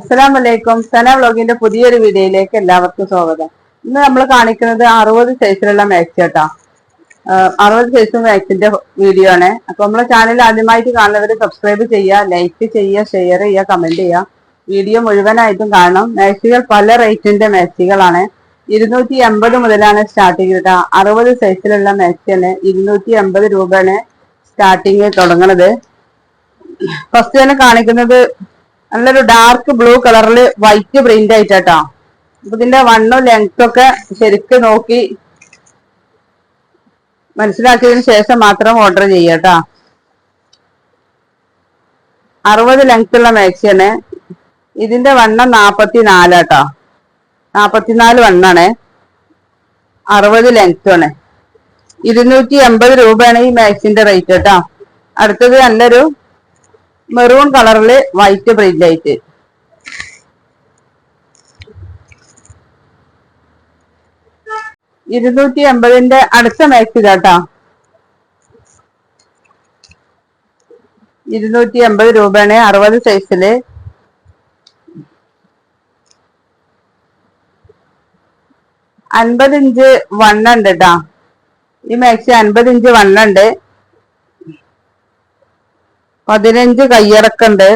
അസ്സലാം വലൈക്കും സന വ്ലോഗിന്റെ പുതിയൊരു വീഡിയോയിലേക്ക് എല്ലാവർക്കും സ്വാഗതം. ഇന്ന് നമ്മൾ കാണിക്കുന്നത് അറുപത് സൈസിലുള്ള മാക്സ് കേട്ടോ അറുപത് സൈസ് മാക്സിന്റെ വീഡിയോ ആണ്. അപ്പൊ നമ്മളെ ചാനൽ ആദ്യമായിട്ട് കാണുന്നവർ സബ്സ്ക്രൈബ് ചെയ്യുക ലൈക്ക് ചെയ്യുക ഷെയർ ചെയ്യുക കമന്റ് ചെയ്യുക. വീഡിയോ മുഴുവനായിട്ടും കാണണം. മാക്സികൾ പല റേറ്റിന്റെ മാക്സികളാണ് ഇരുന്നൂറ്റി എൺപത് മുതലാണ് സ്റ്റാർട്ടിങ് കേട്ടോ അറുപത് സൈസിലുള്ള മാക്സിയാണ് ഇരുന്നൂറ്റി എൺപത് രൂപയാണ് സ്റ്റാർട്ടിങ് തുടങ്ങുന്നത് ഫസ്റ്റ് തന്നെ കാണിക്കുന്നത് നല്ലൊരു ഡാർക്ക് ബ്ലൂ കളറിൽ വൈറ്റ് പ്രിന്റ് ആയിട്ടാട്ടോ. അപ്പൊ ഇതിന്റെ വണ്ണും ലെങ്ത്തും ഒക്കെ ശരിക്ക് നോക്കി മനസ്സിലാക്കിയതിനു ശേഷം മാത്രം ഓർഡർ ചെയ്യാട്ടോ. അറുപത് ലെങ്ത് ഉള്ള മാക്സിയാണ് ഇതിന്റെ വണ്ണം നാപ്പത്തി നാലാട്ടോ നാപ്പത്തിനാല് വണ്ണാണ്. അറുപത് ലെങ്ത് ആണ്. ഇരുന്നൂറ്റി എൺപത് രൂപയാണ് ഈ മാക്സിന്റെ റേറ്റ് കേട്ടോ. അടുത്തത് നല്ലൊരു മെറൂൺ കളറിൽ വൈറ്റ് പ്രിന്റ് ലൈറ്റ് ഇരുന്നൂറ്റി എൺപതിന്റെ അടുത്ത മാക്സ് ഇതാട്ടാ. ഇരുന്നൂറ്റി എൺപത് രൂപയാണ് അറുപത് സൈസിൽ. അൻപത് ഇഞ്ച് വണ്ണുണ്ട് കേട്ടാ ഈ മാക്സി അൻപത് ഇഞ്ച് വണ്ണുണ്ട് പതിനഞ്ച് കയ്യിറക്കുണ്ട്.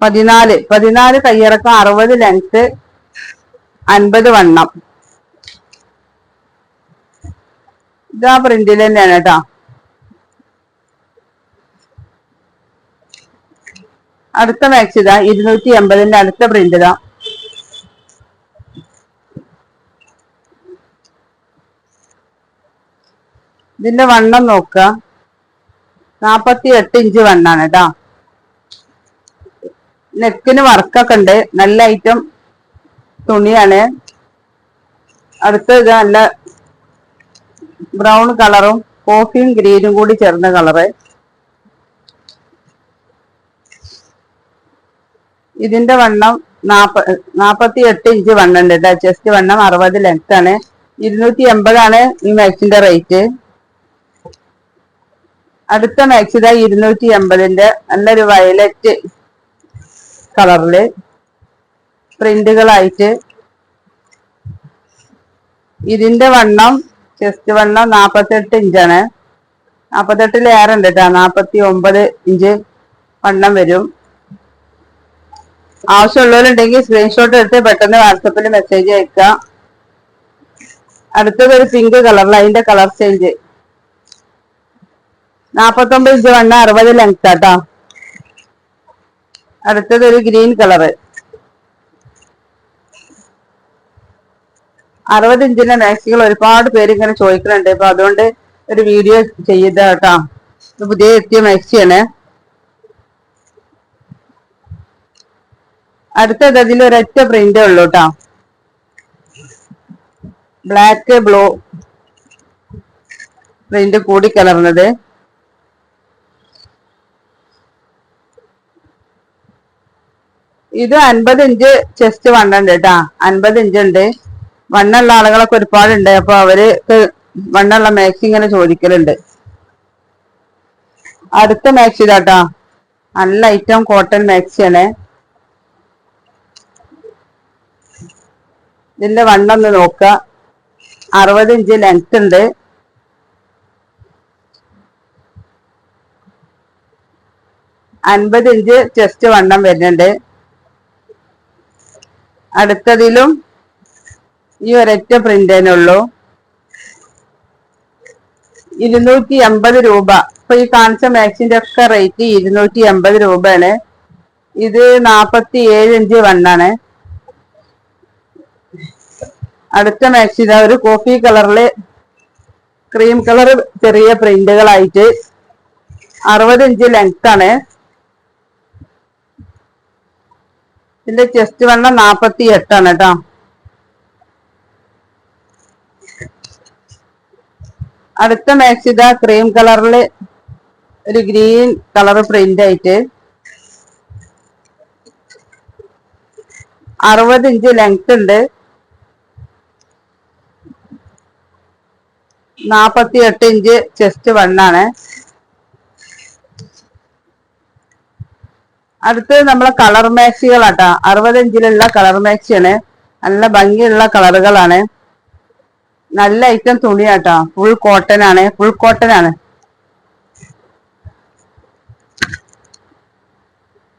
പതിനാല് പതിനാല് കയ്യിറക്കം അറുപത് ലെങ്ത് അൻപത് വണ്ണം. ഇതാ പ്രിന്റിൽ തന്നെയാണ് കേട്ടോ. അടുത്ത മാക്സ് ഇതാ ഇരുന്നൂറ്റി എൺപതിന്റെ അടുത്ത പ്രിന്റ് ഇതാ. ഇതിന്റെ വണ്ണം നോക്കുക. നാപ്പത്തി എട്ട് ഇഞ്ച് വണ്ണാണ് കേട്ടോ നെക്കിന് വർക്കൊക്കെ ഉണ്ട്. നല്ല ഐറ്റം തുണിയാണ്. അടുത്ത ഇത് നല്ല ബ്രൗൺ കളറും കോഫിയും ഗ്രീനും കൂടി ചേർന്ന കളറ് ഇതിന്റെ വണ്ണം നാപ്പ നാപ്പത്തി എട്ട് ഇഞ്ച് വണ്ണുണ്ട് കേട്ടോ ചെസ്റ്റ് വണ്ണം അറുപത് ലെങ്ത് ആണ്. ഇരുന്നൂറ്റി എൺപതാണ് ഈ മാക്സിന്റെ റേറ്റ് അടുത്ത മാക്സ് ഇതാ ഇരുന്നൂറ്റി എൺപതിന്റെ നല്ലൊരു വയലറ്റ് കളറിൽ പ്രിന്റുകളായിട്ട് ഇതിന്റെ വണ്ണം ചെസ്റ്റ് വണ്ണം നാപ്പത്തെട്ട് ഇഞ്ചാണ് നാപ്പത്തെട്ടിലേറെ ഉണ്ട് കേട്ടോ നാപ്പത്തി ഒമ്പത് ഇഞ്ച് വണ്ണം വരും. ആവശ്യമുള്ളവരുണ്ടെങ്കിൽ സ്ക്രീൻഷോട്ട് എടുത്ത് പെട്ടെന്ന് വാട്സപ്പിൽ മെസ്സേജ് അയക്കുക അടുത്തത് ഒരു പിങ്ക് കളറിൽ അതിന്റെ കളർ ചേഞ്ച് നാപ്പത്തൊമ്പത് ഇഞ്ച് വണ്ണ അറുപത് ലെങ്ത് ആട്ടോ അടുത്തത് ഒരു ഗ്രീൻ കളർ അറുപത് ഇഞ്ചിന്റെ മാക്സികൾ ഒരുപാട് പേര് ഇങ്ങനെ ചോദിക്കുന്നുണ്ട്. അപ്പൊ അതുകൊണ്ട് ഒരു വീഡിയോ ചെയ്ത കേട്ടോ പുതിയ എത്തിയ മാക്സിയാണ് അടുത്തത് അതിൽ ഒരൊറ്റ പ്രിന്റേ ഉള്ളൂ കേട്ടോ ബ്ലാക്ക് ബ്ലൂ പ്രിന്റ് കൂടി കലർന്നത്. ഇത് അൻപത് ഇഞ്ച് ചെസ്റ്റ് വണ്ണുണ്ട് കേട്ടാ അൻപത് ഇഞ്ച് ഉണ്ട് വണ്ണുള്ള ആളുകളൊക്കെ ഒരുപാടുണ്ട്. അപ്പൊ അവർ വണ്ണുള്ള മാക്സി ഇങ്ങനെ ചോദിക്കലുണ്ട്. അടുത്ത മാക്സി ഇതാട്ടാ നല്ല ഐറ്റം കോട്ടൺ മാക്സിയാണ് ഇതിന്റെ വണ്ണൊന്ന് നോക്ക. അറുപത് ഇഞ്ച് ലെങ്ത് ഉണ്ട് അൻപത് ഇഞ്ച് ചെസ്റ്റ് വണ്ണം വരുന്നുണ്ട്. അടുത്തതിലും ഈ ഒരൊറ്റ പ്രിന്റേനുള്ളൂ ഇരുന്നൂറ്റി എൺപത് രൂപ. ഇപ്പൊ ഈ കാണിച്ച മാക്സിന്റെ ഒക്കെ റേറ്റ് ഇരുന്നൂറ്റി എൺപത് രൂപയാണ്. ഇത് നാപ്പത്തി ഏഴ് ഇഞ്ച് വണ്ണാണ് അടുത്ത മാക്സി ഒരു കോഫി കളറിൽ ക്രീം കളർ ചെറിയ പ്രിന്റുകളായിട്ട് അറുപത് ഇഞ്ച് ലെങ്ത് ആണ്. ഇതിന്റെ ചെസ്റ്റ് വണ്ണം നാപ്പത്തി എട്ടാണ് കേട്ടോ. അടുത്ത മാക്സ് ഇതാ ക്രീം കളറിൽ ഒരു ഗ്രീൻ കളർ പ്രിന്റ് ആയിട്ട്. അറുപത് ഇഞ്ച് ലെങ്ത് ഉണ്ട്. നാപ്പത്തി എട്ട് ഇഞ്ച് ചെസ്റ്റ് വണ്ണാണ് അടുത്തത് നമ്മളെ കളർ മാക്സികളാട്ടോ അറുപത് ഇഞ്ചിലുള്ള കളർ മാക്സിയാണ് നല്ല ഭംഗിയുള്ള കളറുകളാണ്. നല്ല ഐറ്റം തുണിയാട്ടോ. ഫുൾ കോട്ടൺ ആണ്. ഫുൾ കോട്ടൺ ആണ്.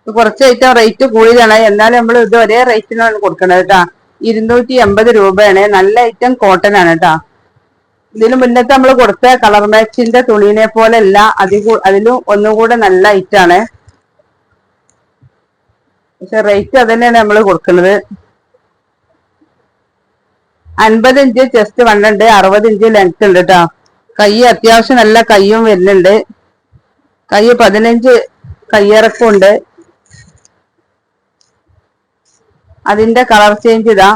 കുറച്ച് ഐറ്റം റേറ്റ് കൂടിയതാണ് എന്നാലും നമ്മൾ ഇത് ഒരേ റേറ്റിനാണ് കൊടുക്കുന്നത് കേട്ടാ. ഇരുന്നൂറ്റി എൺപത് രൂപയാണ്. നല്ല ഐറ്റം കോട്ടൺ ആണ് കേട്ടാ. ഇതിന് മുന്നത്തെ നമ്മൾ കൊടുത്ത കളർ മാച്ചിന്റെ തുണീനെ പോലെ അല്ല അതിലും ഒന്നുകൂടെ നല്ല ഐറ്റാണ് പക്ഷെ റേറ്റ് അത് തന്നെയാണ് നമ്മൾ കൊടുക്കുന്നത്. അൻപത് ഇഞ്ച് ചെസ്റ്റ് വണ്ണുണ്ട് അറുപത് ഇഞ്ച് ലെങ്ത് ഉണ്ട് കേട്ടോ കൈ അത്യാവശ്യം നല്ല കയ്യും വരുന്നുണ്ട്. കൈ പതിനഞ്ച് കയ്യിറക്കമുണ്ട് അതിന്റെ കളർ ചേഞ്ച് ഇതാ.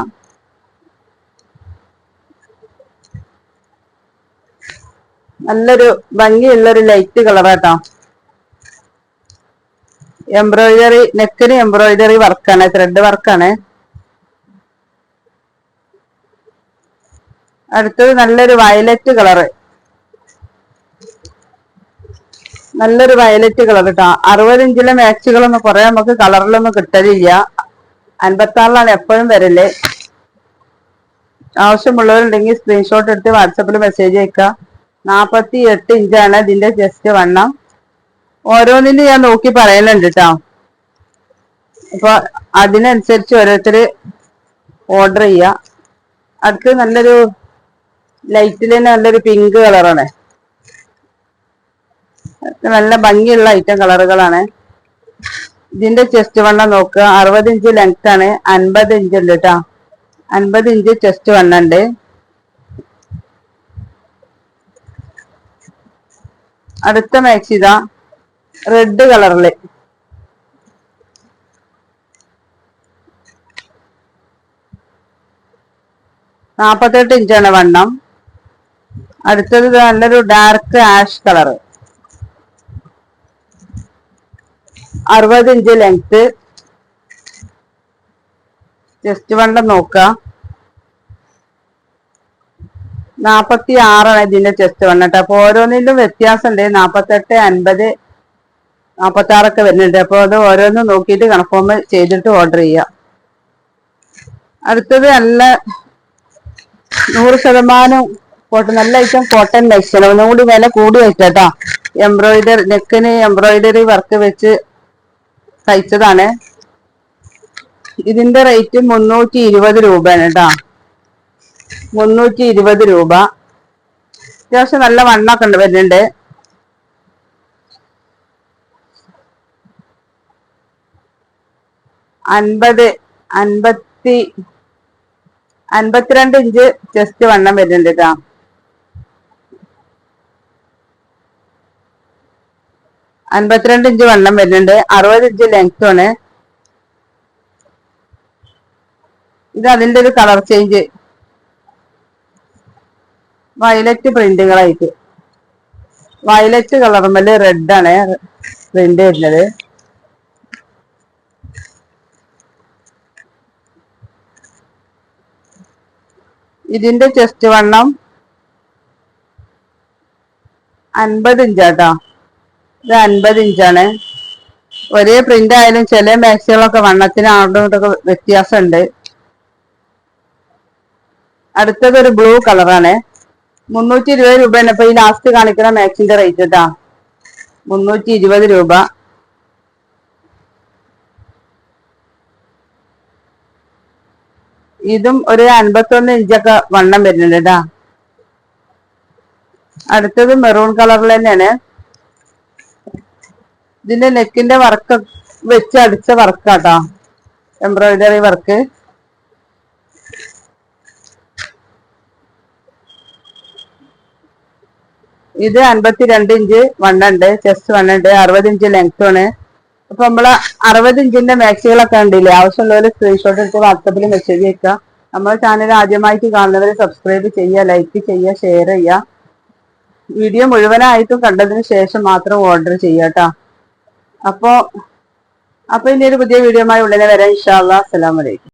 നല്ലൊരു ഭംഗിയുള്ളൊരു ലൈറ്റ് കളറാട്ടോ എംബ്രോയിഡറി നെക്കിന് എംബ്രോയിഡറി വർക്കാണ് ത്രെഡ് വർക്കാണ് അടുത്തത് നല്ലൊരു വയലറ്റ് കളറ് നല്ലൊരു വയലറ്റ് കളർ കേട്ടോ അറുപത് ഇഞ്ചിലെ മാച്ചുകളൊന്നും കുറെ നമുക്ക് കളറിലൊന്നും കിട്ടലില്ല. അൻപത്തി ആറിലാണ് എപ്പോഴും വരൽ. ആവശ്യമുള്ളവരുണ്ടെങ്കിൽ സ്ക്രീൻഷോട്ട് എടുത്ത് വാട്സപ്പിൽ മെസ്സേജ് അയക്കുക നാപ്പത്തി എട്ട് ഇഞ്ചാണ് ഇതിന്റെ ജസ്റ്റ് വണ്ണം. ഓരോന്നിനും ഞാൻ നോക്കി പറയലുണ്ട് കേട്ടോ അപ്പൊ അതിനനുസരിച്ച് ഓരോരുത്തര് ഓർഡർ ചെയ്യുക അടുത്ത് നല്ലൊരു ലൈറ്റിൽ തന്നെ നല്ലൊരു പിങ്ക് കളറാണ് നല്ല ഭംഗിയുള്ള ഐറ്റം കളറുകളാണ് ഇതിന്റെ ചെസ്റ്റ് വണ്ണം നോക്കുക. അറുപത് ഇഞ്ച് ലെങ്ത് ആണ്. അൻപത് ഇഞ്ച് ഉണ്ട് കേട്ടോ അൻപത് ഇഞ്ച് ചെസ്റ്റ് വണ്ണം ഉണ്ട്. അടുത്ത മാക്സ് ഇതാ. റെഡ് കളറിൽ നാപ്പത്തെട്ട് ഇഞ്ചാണ് വണ്ണം. അടുത്തത് നല്ലൊരു ഡാർക്ക് ആഷ് കളർ അറുപത് ഇഞ്ച് ലെങ്ത് ജസ്റ്റ് വണ്ണം നോക്കുക നാപ്പത്തി ആറാണ് ഇതിന്റെ ചെസ്റ്റ് വണ്ണം കേട്ടോ അപ്പൊ ഓരോന്നിലും വ്യത്യാസമുണ്ട് നാപ്പത്തെട്ട് അൻപത് നാപ്പത്തി ആറൊക്കെ വരുന്നുണ്ട്. അപ്പൊ അത് ഓരോന്നും നോക്കിയിട്ട് കൺഫേം ചെയ്തിട്ട് ഓർഡർ ചെയ്യാം. അടുത്തത് നല്ല നൂറ് ശതമാനം കോട്ടൺ നല്ല ഐറ്റം കോട്ടൺ ലക്ഷണം ഒന്നും കൂടി വില കൂടി വെച്ചേട്ടാ എംബ്രോയിഡറി നെക്കിന് എംബ്രോയിഡറി വർക്ക് വെച്ച് തയ്ച്ചതാണ്. ഇതിന്റെ റേറ്റ് മുന്നൂറ്റി ഇരുപത് രൂപയാണ് കേട്ടോ. മുന്നൂറ്റി ഇരുപത് രൂപ. അത്യാവശ്യം നല്ല വണ്ണൊക്കെ ഉണ്ട് വരുന്നുണ്ട്. അൻപത് അൻപത്തി അൻപത്തിരണ്ട് ഇഞ്ച് ചെസ്റ്റ് വണ്ണം വരുന്നുണ്ട് കേട്ടോ അൻപത്തിരണ്ട് ഇഞ്ച് വണ്ണം വരുന്നുണ്ട്. അറുപത് ഇഞ്ച് ലെങ്ത് ആണ്. ഇത് അതിന്റെ ഒരു കളർ ചേഞ്ച് വയലറ്റ് പ്രിന്റുകളായിട്ട് വയലറ്റ് കളർമൽ റെഡ് ആണ് പ്രിന്റ് വരുന്നത്. ഇതിന്റെ ചെസ്റ്റ് വണ്ണം അൻപത് ഇഞ്ചാട്ടോ. ഇത് അൻപത് ഇഞ്ചാണ്. ഒരേ പ്രിന്റ് ആയാലും ചില മാക്സികളൊക്കെ വണ്ണത്തിന് ഇങ്ങോട്ടൊക്കെ വ്യത്യാസമുണ്ട് അടുത്തത് ഒരു ബ്ലൂ കളറാണ് മുന്നൂറ്റി ഇരുപത് രൂപയാണ്. ഇപ്പൊ ഈ ലാസ്റ്റ് കാണിക്കുന്ന മാക്സിന്റെ റേറ്റ് കേട്ടാ മുന്നൂറ്റി ഇരുപത് രൂപ. ഇതും ഒരു അൻപത്തൊന്ന് ഇഞ്ചൊക്കെ വണ്ണം വരുന്നുണ്ട് കേട്ടാ അടുത്തത് മെറൂൺ കളറിൽ തന്നെയാണ്. ഇതിന്റെ നെക്കിന്റെ വർക്ക് വെച്ച് അടിച്ച വർക്കാട്ടോ എംബ്രോയിഡറി വർക്ക്. ഇത് അൻപത്തിരണ്ട് ഇഞ്ച് വണ്ണുണ്ട് ചെസ്റ്റ് വണ്ണുണ്ട് അറുപത് ഇഞ്ച് ലെങ്ത് ആണ്. അപ്പൊ നമ്മൾ അറുപത് ഇഞ്ചിന്റെ മാക്സികളൊക്കെ ഉണ്ടല്ലേ ആവശ്യമുള്ളവർ സ്ക്രീൻഷോട്ട് എടുത്ത് വാട്സപ്പിൽ മെസ്സേജ് അയക്കുക. നമ്മുടെ ചാനൽ ആദ്യമായിട്ട് കാണുന്നവരെ സബ്സ്ക്രൈബ് ചെയ്യുക ലൈക്ക് ചെയ്യുക ഷെയർ ചെയ്യുക. വീഡിയോ മുഴുവനായിട്ടും കണ്ടതിന് ശേഷം മാത്രം ഓർഡർ ചെയ്യുക കേട്ടോ അപ്പോ അപ്പൊ ഇനി ഒരു പുതിയ വീഡിയോയുമായി ഉടനെ വരാം. ഇൻഷാ അല്ലാ അസ്സലാമലൈക്കും